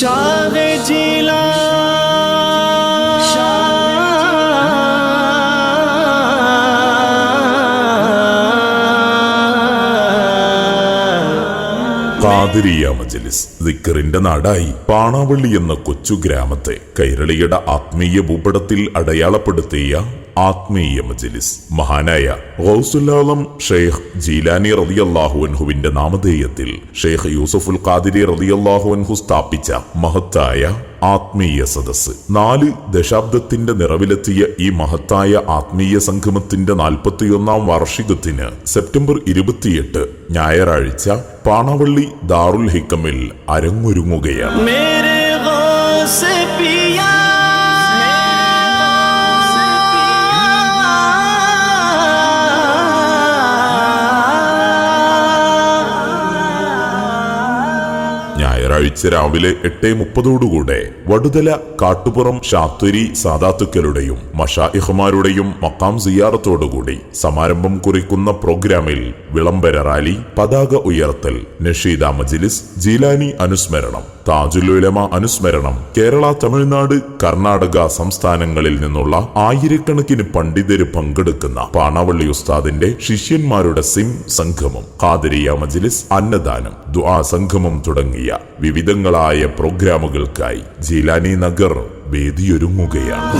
शाह जिला ഖാദിരിയ മജലിസ് ദിക്കറിന്റെ നാടായി പാണാവള്ളി എന്ന കൊച്ചു ഗ്രാമത്തെ കൈരളിയുടെ ആത്മീയ ഭൂപടത്തിൽ അടയാളപ്പെടുത്തിയ ആത്മീയ മജലിസ്. മഹാനായ ഗൗസുല്ലാളം ഷെയ്ഖ് ജീലാനി റളിയല്ലാഹു അൻഹുവിന്റെ നാമധേയത്തിൽ ഷെയ്ഖ് യൂസഫുൽ ഖാദിരി റളിയല്ലാഹു അൻഹു സ്ഥാപിച്ച മഹത്തായ ആത്മീയ സദസ് നാല് ദശാബ്ദത്തിന്റെ നിറവിലെത്തിയ ഈ മഹത്തായ ആത്മീയ സംഗമത്തിന്റെ നാൽപ്പത്തിയൊന്നാം വാർഷികത്തിന് സെപ്റ്റംബർ ഇരുപത്തിയെട്ട് ഞായറാഴ്ച പാണവള്ളി ദാറുൽ ഹിക്കമിൽ അരങ്ങൊരുങ്ങുകയാണ്. ഞായറാഴ്ച രാവിലെ എട്ട് മുപ്പതോടുകൂടെ വടുതല കാട്ടുപുറം ഷാത്തുരി സാദാത്തുക്കളുടെയും മഷായിഹ്മാരുടെയും മക്കാം സിയാറത്തോടുകൂടി സമാരംഭം കുറിക്കുന്ന പ്രോഗ്രാമിൽ വിളംബര റാലി പതാക ഉയർത്തൽ നഷീദ മജിലിസ് ജീലാനി അനുസ്മരണം താജുലുലമ അനുസ്മരണം കേരള തമിഴ്നാട് കർണാടക സംസ്ഥാനങ്ങളിൽ നിന്നുള്ള ആയിരക്കണക്കിന് പണ്ഡിതര് പങ്കെടുക്കുന്ന പാണവള്ളി ഉസ്താദിന്റെ ശിഷ്യന്മാരുടെ സിം സംഗമം ഖാദരിയ മജിലിസ് അന്നദാനം ദുആ സംഗമം തുടങ്ങിയ വിവിധങ്ങളായ പ്രോഗ്രാമുകൾക്കായി ജിലാനി നഗർ വേദിയൊരുങ്ങുകയാണ്.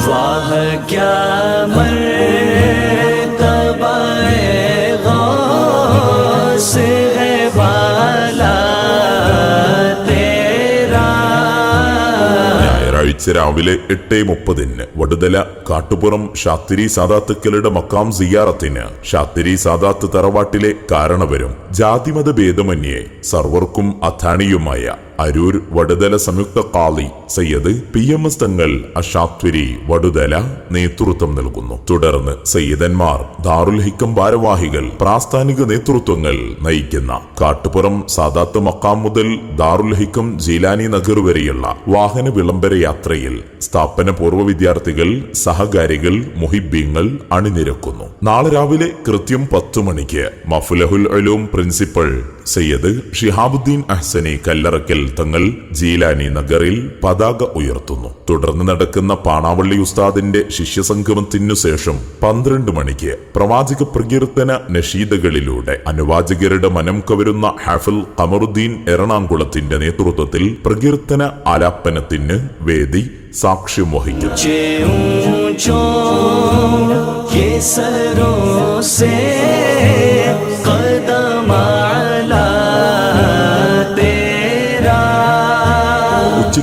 ഞായറാഴ്ച രാവിലെ എട്ട് മുപ്പതിന് വടുതല കാട്ടുപുറം ഷാത്തിരി സാദാത്തുക്കളുടെ മക്കാം സിയാറത്തിന് ഷാത്തിരി സാദാത്ത് തറവാട്ടിലെ കാരണവരും ജാതിമത ഭേദമന്യേ സർവർക്കും അഥാണിയുമായ അരൂർ വടുതല സംയുക്ത കാളി Sayyid P M S Thangal അഷാത്വരി Vaduthala നേതൃത്വം നൽകുന്നു. തുടർന്ന് സയ്യിദന്മാർ ദാറുൽ ഹിക്കം ഭാരവാഹികൾ പ്രാസ്ഥാനിക നേതൃത്വങ്ങൾ നയിക്കുന്ന കാട്ടുപുറം സാദാത്ത് മക്കാം മുതൽ ദാറുൽ ഹിക്കം ജീലാനി നഗർ വരെയുള്ള വാഹന വിളംബര യാത്രയിൽ സ്ഥാപന പൂർവ വിദ്യാർത്ഥികൾ സഹകാരികൾ മുഹിബ്യങ്ങൾ അണിനിരക്കുന്നു. നാളെ രാവിലെ കൃത്യം പത്തു മണിക്ക് മഫുലഹുൽ അലൂം പ്രിൻസിപ്പൽ സയ്യദ് ഷിഹാബുദ്ദീൻ അഹ്സനി കല്ലറക്കൽ തങ്ങൾ ജീലാനി നഗറിൽ പതാക ഉയർത്തുന്നു. തുടർന്ന് നടക്കുന്ന പാണാവള്ളി ഉസ്താദിന്റെ ശിഷ്യസംഗമത്തിനു ശേഷം പന്ത്രണ്ട് മണിക്ക് പ്രവാചക പ്രകീർത്തന നഷീദകളിലൂടെ അനുവാചകരുടെ മനം കവരുന്ന ഹാഫിൽ കമറുദ്ദീൻ എറണാകുളത്തിന്റെ നേതൃത്വത്തിൽ പ്രകീർത്തന ആലാപനത്തിന് വേദി സാക്ഷ്യം വഹിക്കുന്നു.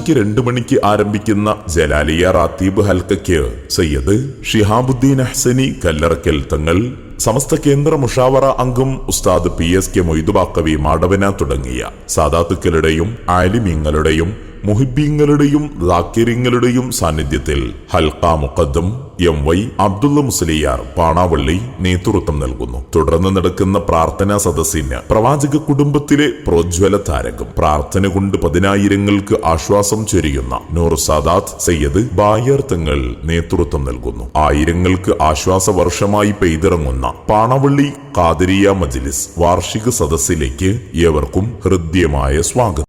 ഉച്ചയ്ക്ക് രണ്ടു മണിക്ക് ആരംഭിക്കുന്ന ജലാലിയ റാത്തീബ് ഹൽക്കയ്ക്ക് സയ്യദ് ഷിഹാബുദ്ദീൻ അഹ്സനി കല്ലറക്കൽ തങ്ങൾ സമസ്ത കേന്ദ്ര മുഷാവറ അംഗം Ustad P S K Moidubaqavi Madavana തുടങ്ങിയ സാദാത്തുക്കളുടെയും ആലിമീങ്ങളുടെയും മുഹിബീങ്ങളുടെയും ദാക്കിരിങ്ങളുടെയും സാന്നിധ്യത്തിൽ ഹൽക്ക മുഖദ്ദം എം വൈ അബ്ദുള്ള മുസ്ലിയാർ പാണാവള്ളി നേതൃത്വം നൽകുന്നു. തുടർന്ന് നടക്കുന്ന പ്രാർത്ഥനാ സദസ്സിന് പ്രവാചക കുടുംബത്തിലെ പ്രോജ്വല താരകം പ്രാർത്ഥന കൊണ്ട് പതിനായിരങ്ങൾക്ക് ആശ്വാസം ചൊരിയുന്ന നൂർ സാദാത്ത് സയ്യദ് ബായർത്തങ്ങൾ തങ്ങൾ നേതൃത്വം നൽകുന്നു. ആയിരങ്ങൾക്ക് ആശ്വാസ വർഷമായി പെയ്തിറങ്ങുന്ന പാണവള്ളി കാതിരിയ മജ്ലിസ് വാർഷിക സദസ്സിലേക്ക് ഏവർക്കും ഹൃദ്യമായ സ്വാഗതം.